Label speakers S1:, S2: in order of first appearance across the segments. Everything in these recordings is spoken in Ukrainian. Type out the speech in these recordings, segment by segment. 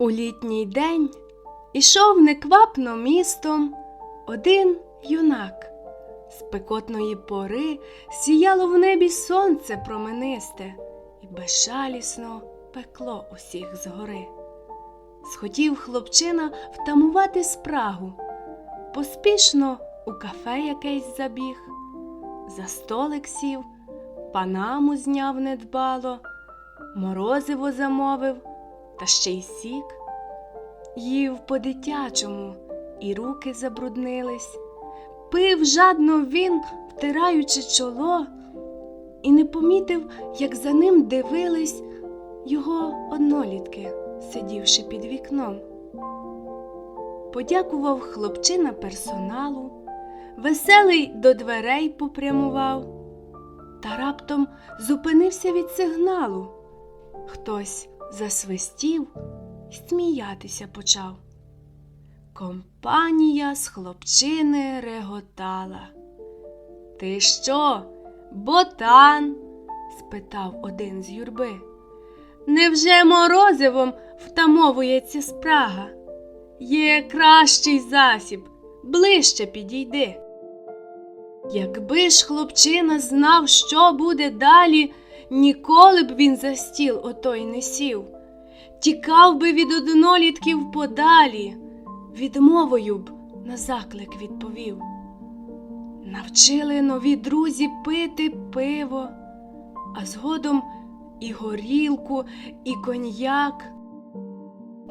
S1: У літній день ішов неквапно містом один юнак. З пекотної пори сіяло в небі сонце променисте, і безшалісно пекло усіх згори. Схотів хлопчина втамувати спрагу, поспішно у кафе якесь забіг, за столик сів, панаму зняв недбало, морозиво замовив, та ще й сік. Їв по-дитячому, і руки забруднились, пив жадно він, втираючи чоло, і не помітив, як за ним дивились його однолітки, сидівши під вікном. Подякував хлопчина персоналу, веселий до дверей попрямував, та раптом зупинився від сигналу. Хтось засвистів і сміятися почав. Компанія з хлопчини реготала. Ти що, ботан? спитав один з юрби. Невже морозивом втамовується спрага? Є кращий засіб, ближче підійди. Якби ж хлопчина знав, що буде далі, ніколи б він за стіл отой не сів. Тікав би від однолітків подалі, відмовою б на заклик відповів. Навчили нові друзі пити пиво, а згодом і горілку, і коньяк.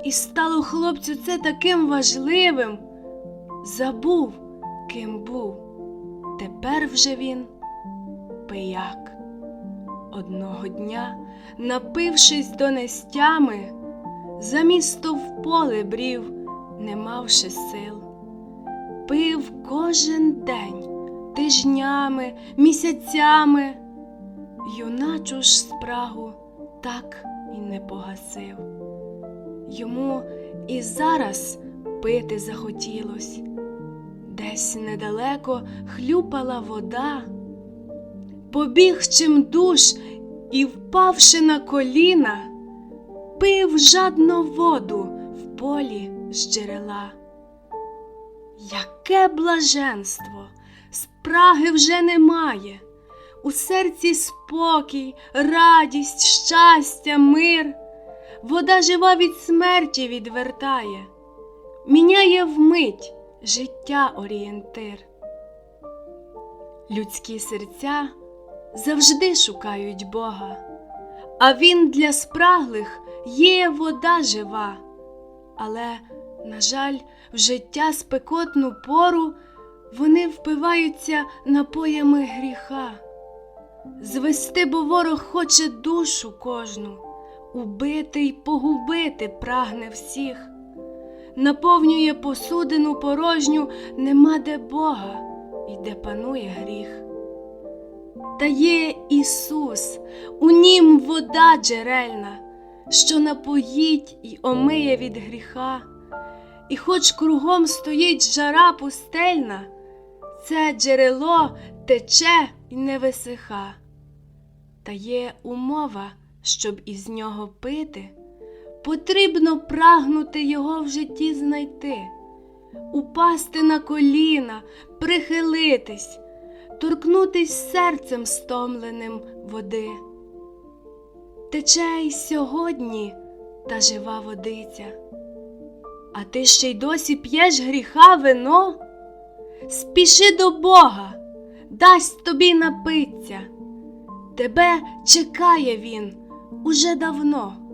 S1: І стало хлопцю це таким важливим. Забув, ким був. Тепер вже він пияк. Одного дня, напившись до нестями, за місто в поле брів, не мавши сил. Пив кожен день, тижнями, місяцями, юначу ж спрагу так і не погасив. Йому і зараз пити захотілось. Десь недалеко хлюпала вода, побіг чим душ і, впавши на коліна, пив жадно воду в полі з джерела. Яке блаженство, спраги вже немає, у серці спокій, радість, щастя, мир, вода жива від смерті відвертає, міняє вмить життя орієнтир. Людські серця завжди шукають Бога, а Він для спраглих є вода жива. Але, на жаль, в життя спекотну пору вони впиваються напоями гріха. Звести, бо ворог хоче душу кожну, убити й погубити прагне всіх наповнює посудину порожню, нема де Бога і де панує гріх. Та є Ісус, у нім вода джерельна, що напоїть і омиє від гріха, і хоч кругом стоїть жара пустельна, це джерело тече і не висиха. Та є умова, щоб із нього пити. Потрібно прагнути його в житті знайти, упасти на коліна, прихилитись, торкнутись серцем стомленим води. Тече й сьогодні та жива водиця, а ти ще й досі п'єш гріха вино, спіши до Бога, дасть тобі напиться, тебе чекає він уже давно.